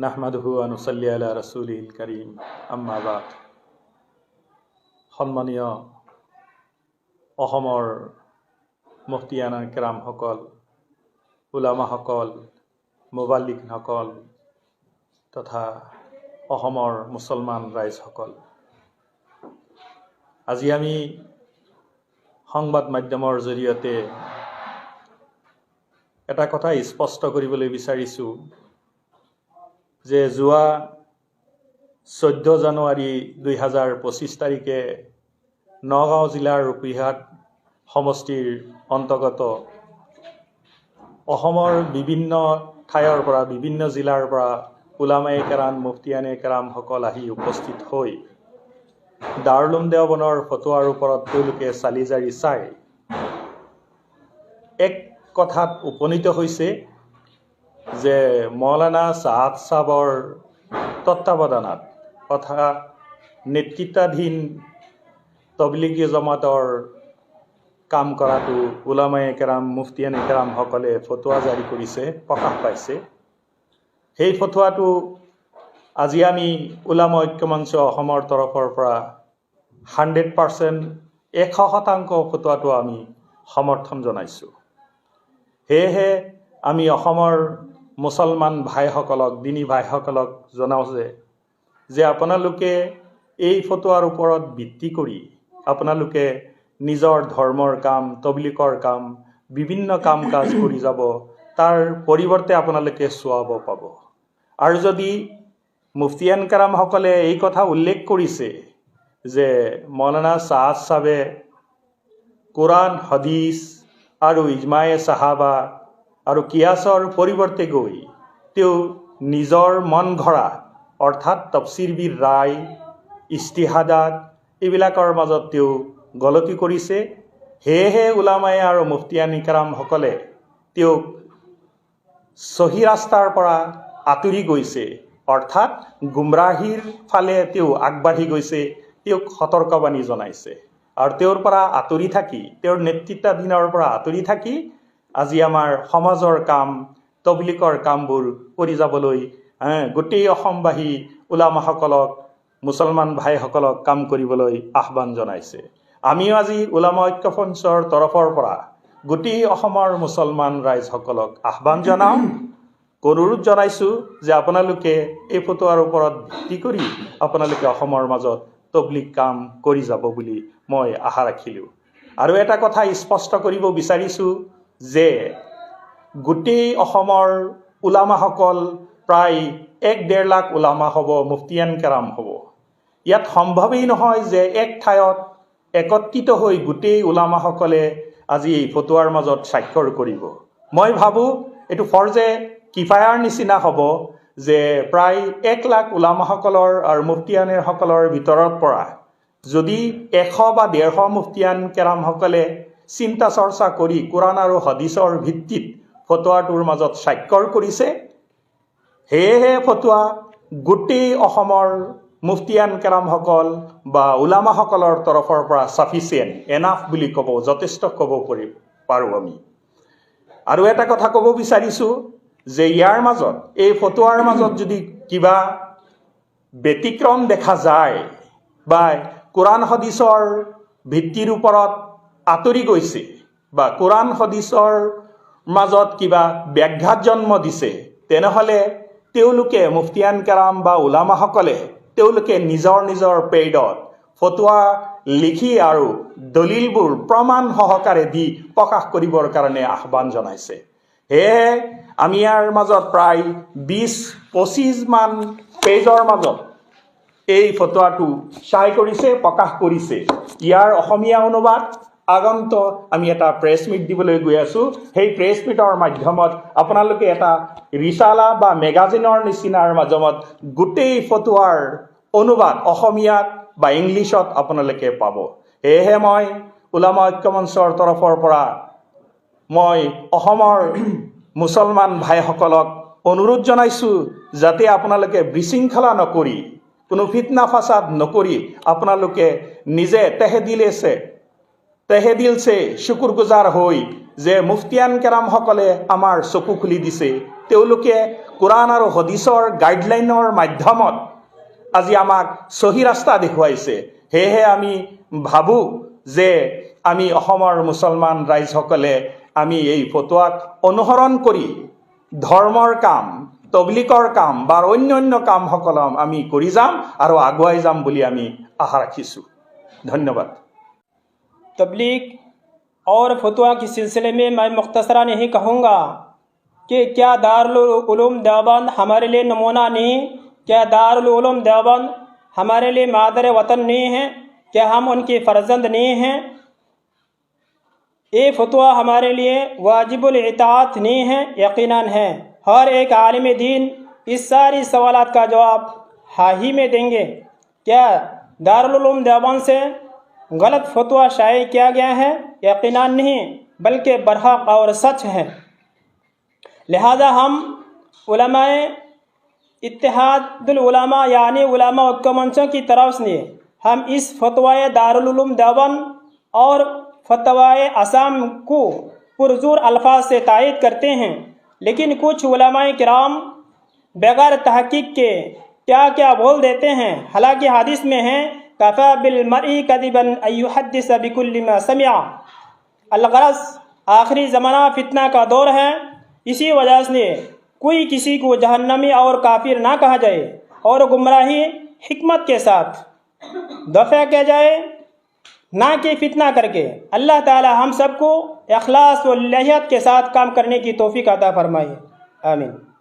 নাহমাদহু আনুচাল্লি আলা ৰচুলিল কৰিম আম্মাবাদ সন্মানীয় অসমৰ মুফতিয়ানা কেৰামসকল ওলামাসকল মোবাল্লিকসকল তথা অসমৰ মুছলমান ৰাইজসকল আজি আমি সংবাদ মাধ্যমৰ জৰিয়তে এটা কথা স্পষ্ট কৰিবলৈ বিচাৰিছোঁ। যে যোৱা চৈধ্য জানুৱাৰী দুই হাজাৰ পঁচিছ তাৰিখে নগাঁও জিলাৰ ৰূপিহাট সমষ্টিৰ অন্তৰ্গত অসমৰ বিভিন্ন ঠাইৰ পৰা বিভিন্ন জিলাৰ পৰা ওলামাই কেৰাম মুফতিয়ানে কেৰামসকল আহি উপস্থিত হৈ দাৰুলুম দেওবনৰ ফটোৱাৰ ওপৰত তেওঁলোকে চালি জাৰি চাই। এক কথাত উপনীত হৈছে যে মৌলানা চাহাদ চাহাবৰ তত্বাৱধানত তথা নেতৃত্বাধীন তবলিগী জমাতৰ কাম কৰাটো ওলামাই কেৰাম, মুফতিয়ান কেৰামসকলে ফটোৱা জাৰি কৰিছে, প্ৰকাশ পাইছে। সেই ফটোৱাটো আজি আমি ওলামা ঐক্য মঞ্চ অসমৰ তৰফৰ পৰা হাণ্ড্ৰেড পাৰ্চেণ্ট এশ শতাংশ ফটোৱাটো আমি সমৰ্থন জনাইছোঁ। সেয়েহে আমি অসমৰ মুছলমান ভাইসকলক দিনী ভাইসকলক জনাওঁ যে যে আপোনালোকে এই ফটোৱাৰ ওপৰত ভিত্তি কৰি আপোনালোকে নিজৰ ধৰ্মৰ কাম তবলিকৰ কাম বিভিন্ন কাম কাজ কৰি যাব তাৰ পৰিৱৰ্তে আপোনালোকে চোৱাব পাব। আৰু যদি মুফতিয়ান কাৰামসকলে এই কথা উল্লেখ কৰিছে যে মৌলানা চাহাদ চাহাবে কোৰাণ হদিছ আৰু ইজমায়ে চাহাবা আৰু কিয়াছৰ পৰিৱৰ্তে গৈ তেওঁ নিজৰ মন ঘৰা অৰ্থাৎ তফচিৰবিৰ ৰায় ইস্তিহাদাত এইবিলাকৰ মাজত তেওঁ গলতি কৰিছে। সেয়েহে ওলামাই আৰু মুফতিয়ান ইকৰামসকলে তেওঁক চহী ৰাস্তাৰ পৰা আঁতৰি গৈছে অৰ্থাৎ গুমৰাহীৰ ফালে তেওঁ আগবাঢ়ি গৈছে তেওঁক সতৰ্কবাণী জনাইছে। আৰু তেওঁৰ পৰা আঁতৰি থাকি তেওঁৰ নেতৃত্বাধীনৰ পৰা আঁতৰি থাকি আজি আমাৰ সমাজৰ কাম তবলিকৰ কামবোৰ কৰি যাবলৈ গোটেই অসমবাসী ওলামাসকলক মুছলমান ভাইসকলক কাম কৰিবলৈ আহ্বান জনাইছে। আমিও আজি ওলামা ঐক্য মঞ্চৰ তৰফৰ পৰা গোটেই অসমৰ মুছলমান ৰাইজসকলক আহ্বান জনাওঁ অনুৰোধ জনাইছোঁ যে আপোনালোকে এই ফটোৱাৰ ওপৰত ভিত্তি কৰি আপোনালোকে অসমৰ মাজত তবলিক কাম কৰি যাব বুলি মই আশা ৰাখিলোঁ। আৰু এটা কথা স্পষ্ট কৰিব বিচাৰিছোঁ যে গোটেই অসমৰ ওলামাসকল প্ৰায় এক ডেৰ লাখ ওলামা হ'ব মুফতিয়ান কেৰাম হ'ব। ইয়াত সম্ভৱেই নহয় যে এক ঠাইত একত্ৰিত হৈ গোটেই ওলামাসকলে আজি এই ফটোৱাৰ মাজত স্বাক্ষৰ কৰিব। মই ভাবোঁ এইটো ফৰ্জে কিফায়াৰ নিচিনা হ'ব যে প্ৰায় এক লাখ ওলামাসকলৰ আৰু মুফতিয়ানেসকলৰ ভিতৰৰ পৰা যদি এশ বা ডেৰশ মুফতিয়ান কেৰামসকলে চিন্তা চৰ্চা কৰি কোৰাণ আৰু হদিছৰ ভিত্তিত ফটোৱাটোৰ মাজত স্বাক্ষৰ কৰিছে। সেয়েহে ফটোৱা গোটেই অসমৰ মুফতিয়ান কেৰামসকল বা ওলামাসকলৰ তৰফৰ পৰা চাফিচিয়েণ্ট এনাফ বুলি ক'ব, যথেষ্ট ক'ব পাৰি পাৰোঁ আমি। আৰু এটা কথা ক'ব বিচাৰিছোঁ যে ইয়াৰ মাজত, এই ফটোৱাৰ মাজত যদি কিবা ব্যতিক্ৰম দেখা যায় বা কোৰাণ হদিছৰ ভিত্তিৰ ওপৰত আঁতৰি গৈছে বা কোৰাণ হদিছৰ মাজত কিবা ব্যাঘাত জন্ম দিছে, তেনেহ'লে তেওঁলোকে মুফতিয়ান কেৰাম বা ওলামাসকলে তেওঁলোকে নিজৰ নিজৰ পেইডত ফটোৱা লিখি আৰু দলিলবোৰ প্ৰমাণ সহকাৰে দি প্ৰকাশ কৰিবৰ কাৰণে আহ্বান জনাইছে। সেয়েহে আমি ইয়াৰ মাজত প্ৰায় বিছ পঁচিছমান পেজৰ মাজত এই ফটোৱাটো চাই কৰিছে, প্ৰকাশ কৰিছে। ইয়াৰ অসমীয়া অনুবাদ আগন্ত আমি এটা প্ৰেছ মিট দিবলৈ গৈ আছোঁ। সেই প্ৰেছ মিটৰ মাধ্যমত আপোনালোকে এটা ৰিচালা বা মেগাজিনৰ নিচিনাৰ মাধ্যমত গোটেই ফটোৱাৰ অনুবাদ অসমীয়াত বা ইংলিছত আপোনালোকে পাব। সেয়েহে মই ওলামা ঐক্য মঞ্চৰ তৰফৰ পৰা মই অসমৰ মুছলমান ভাইসকলক অনুৰোধ জনাইছোঁ যাতে আপোনালোকে বিশৃংখলা নকৰি কোনো ফিটনা ফাচাদ নকৰি আপোনালোকে নিজে তেহেদিলেছে তেহেদিলছে শুকুৰগুজাৰ হৈ যে মুফতিয়ান কেৰামসকলে আমাৰ চকু খুলি দিছে। তেওঁলোকে কোৰাণ আৰু হদিছৰ গাইডলাইনৰ মাধ্যমত আজি আমাক চহী ৰাস্তা দেখুৱাইছে। সেয়েহে আমি ভাবোঁ যে আমি অসমৰ মুছলমান ৰাইজসকলে আমি এই ফটোৱাক অনুসৰণ কৰি ধৰ্মৰ কাম তবলিকৰ কাম বা অন্য অন্য কামসকল আমি কৰি যাম আৰু আগুৱাই যাম বুলি আমি আশা ৰাখিছোঁ। ধন্যবাদ। تبلیغ اور فتویٰ کے سلسلے میں میں مختصرا نہیں کہوں گا کہ کیا دارالعلوم دیوبند ہمارے لیے نمونہ نہیں، کیا دارالعلوم دیوبند ہمارے لیے مادر وطن نہیں ہے، کیا ہم ان کی فرزند نہیں ہیں؟ یہ فتویٰ ہمارے لیے واجب الاطاعت نہیں ہے، یقیناً ہے۔ ہر ایک عالم دین اس ساری سوالات کا جواب ہاں ہی میں دیں گے۔ کیا دارالعلوم دیوبند سے غلط فتویٰ شائع کیا گیا ہے، یقیناً نہیں، بلکہ برحق اور سچ ہے۔ لہذا ہم علماء اتحاد العلماء یعنی علماء کمنچوں کی طرف سے ہم اس فتوائے دارالعلوم دیوبند اور فتوائے اسام کو پرزور الفاظ سے تائید کرتے ہیں۔ لیکن کچھ علماء کرام بغیر تحقیق کے کیا کیا بول دیتے ہیں، حالانکہ حدیث میں ہیں کفا بالمرئی قدیباً ایحدث بکل الما سمیا الغرض آخری زمانہ فتنہ کا دور ہے۔ اسی وجہ سے کوئی کسی کو جہنمی اور کافر نہ کہا جائے اور گمراہی حکمت کے ساتھ دفع کیا جائے، نہ کہ فتنہ کر کے۔ اللہ تعالی ہم سب کو اخلاص و لہیت کے ساتھ کام کرنے کی توفیق عطا فرمائے۔ آمین۔